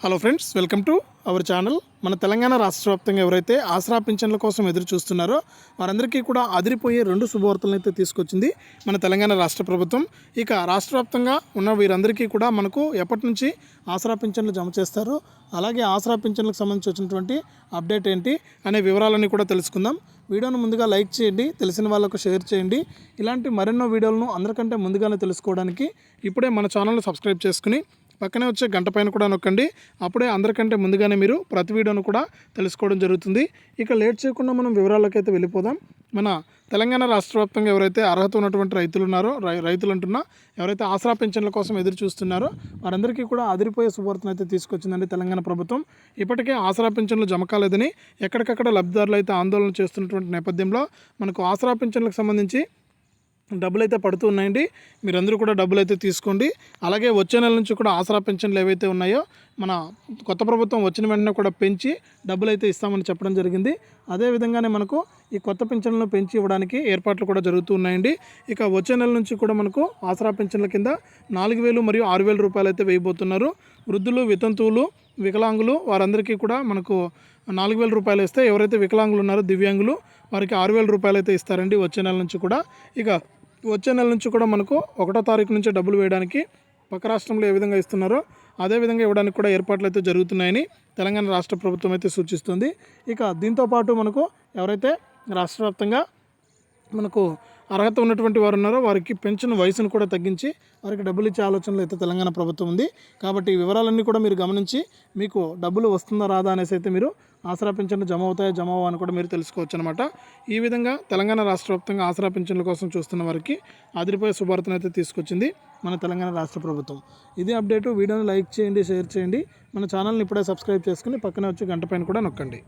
Hello friends welcome to our channel మన తెలంగాణ రాష్ట్ర వ్యాప్తంగా ఎవరైతే ఆసరా పింఛన్ల కోసం ఎదురు చూస్తున్నారో వారందరికీ కూడా అదిరిపోయే రెండు శుభవార్తలను అయితే తీసుకొచ్చింది మన తెలంగాణ రాష్ట్ర ప్రభుత్వం. ఇక రాష్ట్ర వ్యాప్తంగా ఉన్న వీరందరికీ కూడా మనకు ఎప్పటి నుంచి ఆసరా పింఛన్లు జమ చేస్తారు అలాగే ఆసరా పింఛన్లకు సంబంధించి వచ్చినటువంటి అప్డేట్ ఏంటి అనే వివరాలన్నీ కూడా తెలుసుకుందాం. వీడియోను ముందుగా లైక్ చేయండి తెలిసిన వాళ్ళకు షేర్ చేయండి. ఇలాంటి మరెన్నో వీడియోలను అందరికంటే ముందుగానే తెలుసుకోవడానికి ఇప్పుడే మన ఛానల్ని సబ్స్క్రైబ్ చేసుకుని పక్కనే వచ్చే గంట పైన కూడా నొక్కండి. అప్పుడే అందరికంటే ముందుగానే మీరు ప్రతి వీడియోను కూడా తెలుసుకోవడం జరుగుతుంది. ఇక లేట్ చేయకుండా మనం వివరాలకైతే వెళ్ళిపోదాం. మన తెలంగాణ రాష్ట్ర వ్యాప్తంగా ఎవరైతే అర్హత ఉన్నటువంటి రైతులు ఉన్నారో రై రైతులు అంటున్నా ఎవరైతే ఆసరా పెన్షన్ల కోసం ఎదురు చూస్తున్నారో వారందరికీ కూడా అదిరిపోయే సువార్తను అయితే తీసుకొచ్చిందండి తెలంగాణ ప్రభుత్వం. ఇప్పటికే ఆసరా పెన్షన్లు జమ కాలేదని ఎక్కడికక్కడ లబ్ధిదారులు అయితే ఆందోళన చేస్తున్నటువంటి నేపథ్యంలో మనకు ఆసరా పెన్షన్లకు సంబంధించి డబ్బులు అయితే పడుతూ ఉన్నాయండి. మీరందరూ కూడా డబ్బులు అయితే తీసుకోండి. అలాగే వచ్చే నెల నుంచి కూడా ఆసరా పెన్షన్లు ఏవైతే ఉన్నాయో మన కొత్త ప్రభుత్వం వచ్చిన వెంటనే కూడా పెంచి డబ్బులు అయితే ఇస్తామని చెప్పడం జరిగింది. అదే విధంగానే మనకు ఈ కొత్త పెన్షన్లను పెంచి ఇవ్వడానికి ఏర్పాట్లు కూడా జరుగుతూ ఉన్నాయండి. ఇక వచ్చే నెల నుంచి కూడా మనకు ఆసరా పెన్షన్ల కింద నాలుగు వేలు మరియు ఆరు వేల రూపాయలు అయితే వేయబోతున్నారు. వృద్ధులు వితంతువులు వికలాంగులు వారందరికీ కూడా మనకు నాలుగు వేల రూపాయలు ఇస్తే ఎవరైతే వికలాంగులు ఉన్నారో దివ్యాంగులు వారికి ఆరు వేల రూపాయలు అయితే ఇస్తారండి వచ్చే నెల నుంచి కూడా. ఇక వచ్చే నెల నుంచి కూడా మనకు ఒకటో తారీఖు నుంచి డబ్బులు వేయడానికి పక్క రాష్ట్రంలో ఏ విధంగా ఇస్తున్నారో అదే విధంగా ఇవ్వడానికి కూడా ఏర్పాట్లు అయితే జరుగుతున్నాయని తెలంగాణ రాష్ట్ర ప్రభుత్వం అయితే సూచిస్తుంది. ఇక దీంతో పాటు మనకు ఎవరైతే రాష్ట్ర వ్యాప్తంగా మనకు అర్హత ఉన్నటువంటి వారు ఉన్నారో వారికి పెన్షన్ వయసును కూడా తగ్గించి వారికి డబ్బులు ఇచ్చే ఆలోచనలు అయితే తెలంగాణ ప్రభుత్వం ఉంది. కాబట్టి ఈ వివరాలన్నీ కూడా మీరు గమనించి మీకు డబ్బులు వస్తుందా రాదా అనేసి అయితే మీరు ఆసరా పింఛన్లు జమ అవుతాయా జమ అవ్వా అని కూడా మీరు తెలుసుకోవచ్చు అనమాట ఈ విధంగా తెలంగాణ రాష్ట్ర వ్యాప్తంగా ఆసరా పింఛన్ల కోసం చూస్తున్న వారికి అదిరిపోయే శుభార్తను అయితే తీసుకొచ్చింది మన తెలంగాణ రాష్ట్ర ప్రభుత్వం. ఇది అప్డేటు. వీడియోని లైక్ చేయండి షేర్ చేయండి. మన ఛానల్ని ఇప్పుడే సబ్స్క్రైబ్ చేసుకుని పక్కనే వచ్చి గంట పైన కూడా నొక్కండి.